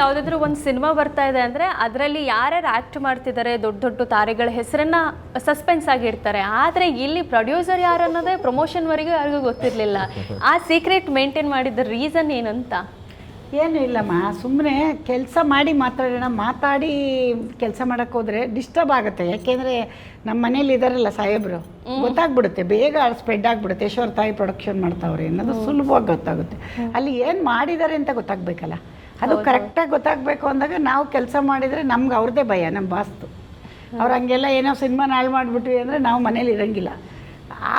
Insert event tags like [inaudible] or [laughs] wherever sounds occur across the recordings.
ಯಾವುದಾದ್ರೂ ಒಂದು ಸಿನಿಮಾ ಬರ್ತಾ ಇದೆ ಅಂದರೆ ಅದರಲ್ಲಿ ಯಾರ್ಯಾರು ಆ್ಯಕ್ಟ್ ಮಾಡ್ತಿದ್ದಾರೆ ದೊಡ್ಡ ದೊಡ್ಡ ತಾರೆಗಳ ಹೆಸರನ್ನ ಸಸ್ಪೆನ್ಸ್ ಆಗಿರ್ತಾರೆ ಆದರೆ ಇಲ್ಲಿ ಪ್ರೊಡ್ಯೂಸರ್ ಯಾರು ಅನ್ನೋದೇ ಪ್ರಮೋಷನ್ವರೆಗೂ ಯಾರಿಗೂ ಗೊತ್ತಿರಲಿಲ್ಲ. ಆ ಸೀಕ್ರೆಟ್ ಮೇಂಟೈನ್ ಮಾಡಿದ ರೀಸನ್ ಏನಂತ? ಏನು ಇಲ್ಲಮ್ಮ ಸುಮ್ಮನೆ ಕೆಲಸ ಮಾಡಿ ಮಾತಾಡೋಣ ಮಾತಾಡಿ ಕೆಲಸ ಮಾಡೋಕ್ಕೆ ಹೋದರೆ ಡಿಸ್ಟರ್ಬ್ ಆಗುತ್ತೆ. ಯಾಕೆಂದರೆ ನಮ್ಮ ಮನೇಲಿ ಇದಾರಲ್ಲ ಸಾಹೇಬರು ಗೊತ್ತಾಗ್ಬಿಡುತ್ತೆ. ಬೇಗ ಸ್ಪ್ರೆಡ್ ಆಗಿಬಿಡುತ್ತೆ. ಯಶೋರ್ ತಾಯಿ ಪ್ರೊಡಕ್ಷನ್ ಮಾಡ್ತಾವ್ರೆ ಅನ್ನೋದು ಸುಲಭವಾಗಿ ಗೊತ್ತಾಗುತ್ತೆ. ಅಲ್ಲಿ ಏನು ಮಾಡಿದ್ದಾರೆ ಅಂತ ಗೊತ್ತಾಗಬೇಕಲ್ಲ. ಅದು ಕರೆಕ್ಟಾಗಿ ಗೊತ್ತಾಗಬೇಕು ಅಂದಾಗ ನಾವು ಕೆಲಸ ಮಾಡಿದರೆ ನಮ್ಗೆ ಅವ್ರದ್ದೇ ಭಯ ನಮ್ಮ ಬಾಸ್ತು ಅವ್ರು ಹಂಗೆಲ್ಲ ಏನೋ ಸಿನಿಮಾನ ಹಾಳು ಮಾಡಿಬಿಟ್ವಿ ಅಂದರೆ ನಾವು ಮನೇಲಿ ಇರೋಂಗಿಲ್ಲ.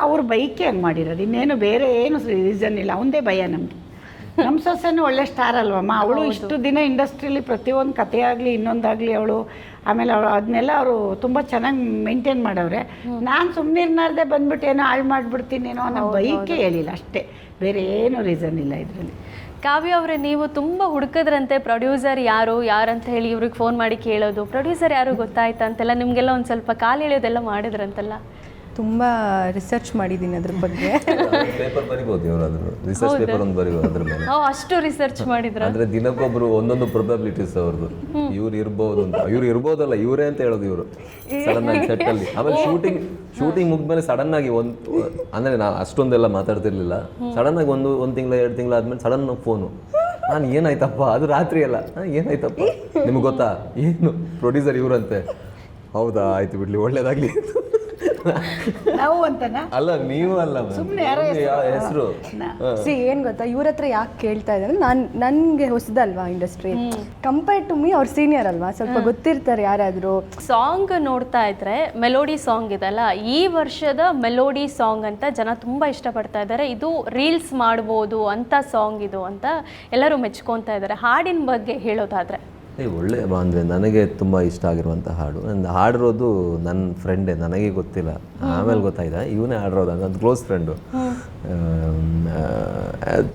ಅವ್ರ ಬೈಕೆ ಹಂಗೆ ಮಾಡಿರೋದು. ಇನ್ನೇನು ಬೇರೆ ಏನು ರೀಸನ್ ಇಲ್ಲ. ಅವಂದೇ ಭಯ ನಮಗೆ. ನಮ್ಮ ಸೊಸೆನೂ ಒಳ್ಳೆ ಸ್ಟಾರ್ ಅಲ್ವಮ್ಮ? ಅವಳು ಇಷ್ಟು ದಿನ ಇಂಡಸ್ಟ್ರಿಲಿ ಪ್ರತಿಯೊಂದು ಕಥೆ ಆಗಲಿ ಇನ್ನೊಂದಾಗಲಿ ಅವಳು ಆಮೇಲೆ ಅವಳು ಅದನ್ನೆಲ್ಲ ಅವರು ತುಂಬ ಚೆನ್ನಾಗಿ ಮೇಂಟೈನ್ ಮಾಡವ್ರೆ. ನಾನು ಸುಮ್ಮನೆ ಇರ್ನಾರ್ದೆ ಬಂದ್ಬಿಟ್ಟು ಏನೋ ಹಾಳು ಮಾಡಿಬಿಡ್ತೀನೇನೋ ಅನ್ನೋ ಬೈಕೆ ಹೇಳಿಲ್ಲ ಅಷ್ಟೇ. ಬೇರೆ ಏನು ರೀಸನ್ ಇಲ್ಲ ಇದರಲ್ಲಿ. ಕಾವ್ಯ ಅವರೇ ನೀವು ತುಂಬ ಹುಡುಕದ್ರಂತೆ ಪ್ರೊಡ್ಯೂಸರ್ ಯಾರು ಯಾರಂತ ಹೇಳಿ ಇವ್ರಿಗೆ ಫೋನ್ ಮಾಡಿ ಕೇಳೋದು. ಪ್ರೊಡ್ಯೂಸರ್ ಯಾರು ಗೊತ್ತಾಯ್ತಂತೆಲ್ಲ ನಿಮಗೆಲ್ಲ ಒಂದು ಸ್ವಲ್ಪ ಕಾಲು ಎಳೆಯೋದೆಲ್ಲ ಮಾಡಿದ್ರಂತೆಲ್ಲ? ತುಂಬ ರಿಸರ್ಚ್ ಮಾಡಿದ್ದೀನಿ ಅದ್ರ ಬಗ್ಗೆ. [laughs] ಪೇಪರ್ ಬರಿಬೋದು ಇವರು ರಿಸರ್ಚ್ ಪೇಪರ್ ಒಂದು ಬರಿಬೋದು ಅದ್ರ ಮೇಲೆ. ಓ ಅಷ್ಟು ರಿಸರ್ಚ್ ಮಾಡಿದ್ರ? ಅಂದ್ರೆ ದಿನಕ್ಕೊಬ್ರು ಒಂದೊಂದು ಪ್ರೊಬಬಿಲಿಟೀಸ್ ಅವ್ರದ್ದು ಇವ್ರು ಇರ್ಬೋದು ಅಂತ. ಇವ್ರು ಇರ್ಬೋದಲ್ಲ ಇವರೇ ಅಂತ ಹೇಳೋದು ಇವರು. ಸಡನ್ ಆಗಿ ಸೆಟ್ ಅಲ್ಲಿ. ಆಮೇಲೆ ಶೂಟಿಂಗ್ ಶೂಟಿಂಗ್ ಮುಗ್ದ್ಮೇಲೆ ಸಡನ್ ಆಗಿ ಒಂದು ಅಂದ್ರೆ ನಾ ಅಷ್ಟೊಂದೆಲ್ಲ ಮಾತಾಡ್ತಿರ್ಲಿಲ್ಲ. ಸಡನ್ ಆಗಿ ಒಂದು ಒಂದು ತಿಂಗಳ ಎರಡು ತಿಂಗಳ ಆದ್ಮೇಲೆ ಸಡನ್ ಫೋನು ನಾನು ಏನಾಯ್ತಪ್ಪ? ಅದು ರಾತ್ರಿ ಅಲ್ಲ. "ಹಾ, ಏನಾಯ್ತಪ್ಪ? ನಿಮ್ಗೆ ಗೊತ್ತಾ? ಏನು? ಪ್ರೊಡ್ಯೂಸರ್ ಇವ್ರಂತೆ. ಹೌದಾ? ಆಯ್ತು ಬಿಡ್ಲಿ ಒಳ್ಳೇದಾಗ್ಲಿ. ನಾವು ಅಂತನಾ? ಅಲ್ಲ ನೀವು ಅಲ್ಲ ಸುಮ್ಮನೆ ಯಾರೋ ಹೆಸರು. ಸಿ ಏನು ಗೊತ್ತಾ? ಇವ್ರ ಹತ್ರ ಯಾಕೆ ಕೇಳ್ತಾ ಇದ್ದಾರೆ ನಾನು ನನಗೆ ಹೊಸದಲ್ವಾ ಇಂಡಸ್ಟ್ರಿ ಕಂಪೇರ್ ಟು ಮೀ ಅವ್ರು ಸೀನಿಯರ್ ಅಲ್ವಾ? ಸ್ವಲ್ಪ ಗೊತ್ತಿರ್ತಾರೆ ಯಾರಾದರೂ. ಸಾಂಗ್ ನೋಡ್ತಾ ಇದ್ರೆ ಮೆಲೋಡಿ ಸಾಂಗ್ ಇದೆಲ್ಲ ಈ ವರ್ಷದ ಮೆಲೋಡಿ ಸಾಂಗ್ ಅಂತ ಜನ ತುಂಬ ಇಷ್ಟಪಡ್ತಾ ಇದ್ದಾರೆ. ಇದು ರೀಲ್ಸ್ ಮಾಡ್ಬೋದು ಅಂತ ಸಾಂಗ್ ಇದು ಅಂತ ಎಲ್ಲರೂ ಮೆಚ್ಕೊತಾ ಇದ್ದಾರೆ. ಹಾಡಿನ ಬಗ್ಗೆ ಹೇಳೋದಾದ್ರೆ. ಏ ಒಳ್ಳೆ ಬಾಂಧವ್ಯ ನನಗೆ ತುಂಬ ಇಷ್ಟ ಆಗಿರುವಂಥ ಹಾಡು. ನನ್ನ ಹಾಡಿರೋದು ನನ್ನ ಫ್ರೆಂಡೇ ನನಗೆ ಗೊತ್ತಿಲ್ಲ. ಆಮೇಲೆ ಗೊತ್ತಾಯ್ತಾ? ಇವನೇ ಹಾಡಿರೋದು ನನ್ನ ಕ್ಲೋಸ್ ಫ್ರೆಂಡು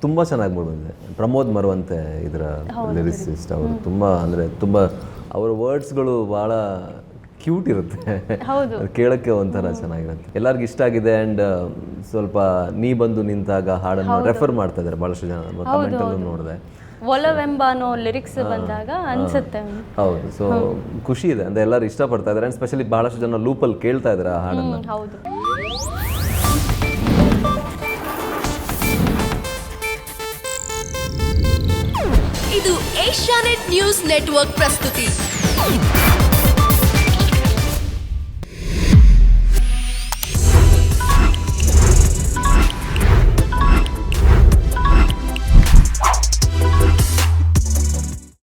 ತುಂಬ ಚೆನ್ನಾಗಿ ಬಂದಿದೆ ಪ್ರಮೋದ್ ಮರುವಂತೆ ಇದರ ಲಿರಿಸಿಸ್ಟ್ ಅವರು. ತುಂಬ ಅಂದರೆ ತುಂಬ ಅವರ ವರ್ಡ್ಸ್ಗಳು ಭಾಳ ಕ್ಯೂಟ್ ಇರುತ್ತೆ. ಕೇಳೋಕ್ಕೆ ಒಂಥರ ಚೆನ್ನಾಗಿರುತ್ತೆ. ಎಲ್ಲರಿಗೂ ಇಷ್ಟ ಆಗಿದೆ ಆ್ಯಂಡ್ ಸ್ವಲ್ಪ ನೀ ಬಂದು ನಿಂತಾಗ ಹಾಡನ್ನು ರೆಫರ್ ಮಾಡ್ತಾ ಇದ್ದಾರೆ ಭಾಳಷ್ಟು ಜನ ಕಮೆಂಟಲ್ಲೂ ನೋಡಿದೆ. ಒಲವೆಂಬ ಅನ್ನೋ ಲಿರಿಕ್ಸ್ ಬಂದಾಗ ಅನ್ಸುತ್ತೆ ಹೌದು. ಸೊ ಖುಷಿ ಇದೆ. ಅಂದ್ರೆ ಎಲ್ಲರೂ ಇಷ್ಟಪಡ್ತಾ ಇದ್ದಾರೆ ಅಂಡ್ ಸ್ಪೆಷಲಿ ಬಹಳಷ್ಟು ಜನ ಲೂಪಲ್ಲಿ ಕೇಳ್ತಾ ಇದ್ದಾರೆ ಆ ಹಾಡನ್ನ. ಹೌದು. ಇದು ಏಷ್ಯಾನೆಟ್ ನ್ಯೂಸ್ ನೆಟ್ವರ್ಕ್ ಪ್ರಸ್ತುತಿ.